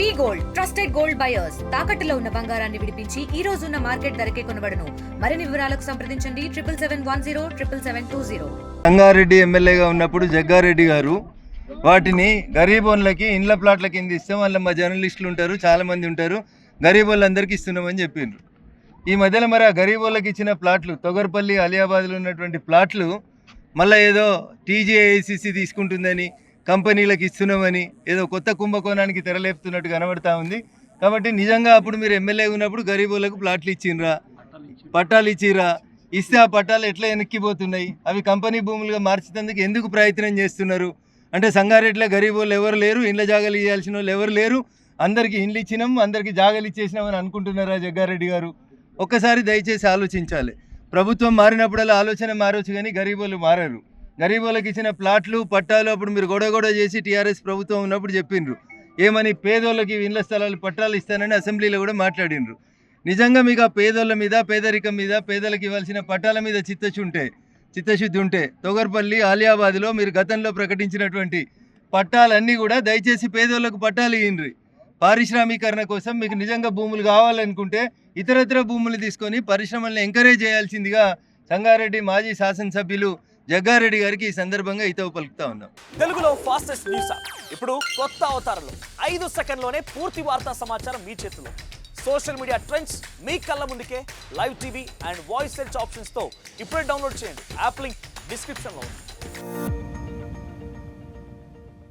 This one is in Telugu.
V gold trusted gold buyers. తాకట్టులో ఉన్న బంగారాన్ని విడిపించి ఈ రోజు ఉన్న మార్కెట్ ధరకే కొనబడను. మరిన్ని వివరాలకు సంప్రదించండి. Triple seven one zero triple seven two zero. Rangareddy ఎమ్మెల్యేగా ఉన్నప్పుడు జగ్గారెడ్డి గారు వాటిని గరీబోన్లకి ఇండ్ల ప్లాట్ల కింద ఇస్తాం వాళ్ళ మా జర్నలిస్టులు ఉంటారు చాలా మంది ఉంటారు. గరీబోళ్ళందరికీ ఇస్తున్నామని చెప్పిండ్రు. ఈ మధ్యలో మరి ఆ గరీబోళ్ళకి ఇచ్చిన ప్లాట్లు తొగర్పల్లి అలియాబాద్లో ఉన్నటువంటి ప్లాట్లు మళ్ళీ ఏదో టీజీఐసిసి తీసుకుంటుందని కంపెనీలకు ఇస్తున్నామని ఏదో కొత్త కుంభకోణానికి తెరలేపుతున్నట్టు కనబడతా ఉంది. కాబట్టి నిజంగా అప్పుడు మీరు ఎమ్మెల్యే ఉన్నప్పుడు గరీబులకు ప్లాట్లు ఇచ్చిండ్రా? పట్టాలు ఇచ్చిరా ఇస్తే ఆ పట్టాలు ఎట్లా వెనక్కిపోతున్నాయి అవి కంపెనీ భూములుగా మార్చేందుకు ఎందుకు ప్రయత్నం చేస్తున్నారు? అంటే సంగారెడ్డిలో గరీబ్ వాళ్ళు ఎవరు లేరు ఇండ్ల జాగాలు ఇవ్వాల్సిన వాళ్ళు ఎవరు లేరు అందరికీ ఇండ్లు ఇచ్చినాం అందరికీ జాగాలు ఇచ్చేసినామని అనుకుంటున్నారా జగ్గారెడ్డి గారు? ఒక్కసారి దయచేసి ఆలోచించాలి. ప్రభుత్వం మారినప్పుడల్లా ఆలోచన మారవచ్చు కానీ గరీబ్ వాళ్ళు మారారు. గరీబ్ వాళ్ళకి ఇచ్చిన ప్లాట్లు పట్టాలు అప్పుడు మీరు గొడవ గొడవ చేసి టీఆర్ఎస్ ప్రభుత్వం ఉన్నప్పుడు చెప్పిండ్రు. ఏమని పేదోళ్ళకి ఇండ్ల స్థలాలు పట్టాలు ఇస్తానని అసెంబ్లీలో కూడా మాట్లాడిండ్రు. నిజంగా మీకు ఆ పేదోళ్ళ మీద పేదరికం మీద పేదలకు ఇవ్వాల్సిన పట్టాల మీద చిత్తశుంటే ఉంటే చిత్తశుద్ధి ఉంటే తొగర్పల్లి ఆలియాబాద్లో మీరు గతంలో ప్రకటించినటువంటి పట్టాలన్నీ కూడా దయచేసి పేదోళ్ళకు పట్టాలు ఇయ్యండ్రి. పారిశ్రామీకరణ కోసం మీకు నిజంగా భూములు కావాలనుకుంటే ఇతరత్ర భూములు తీసుకొని పరిశ్రమల్ని ఎంకరేజ్ చేయాల్సిందిగా సంగారెడ్డి మాజీ శాసనసభ్యులు జగ్గారెడ్డి గారికి ఈ సందర్భంగా హితవు పలుకుతా ఉన్నాం. తెలుగులో ఫాస్టెస్ట్ న్యూస్ ఇప్పుడు కొత్త అవతారంలో. ఐదు సెకండ్లోనే పూర్తి వార్తా సమాచారం మీ చేతిలో. సోషల్ మీడియా ట్రెండ్స్ మీ కళ్ళ ముందుకే. Live TV and voice search ఆప్షన్స్తో ఇప్పుడే డౌన్లోడ్ చేయండి. యాప్ లింక్ డిస్క్రిప్షన్లో ఉంది.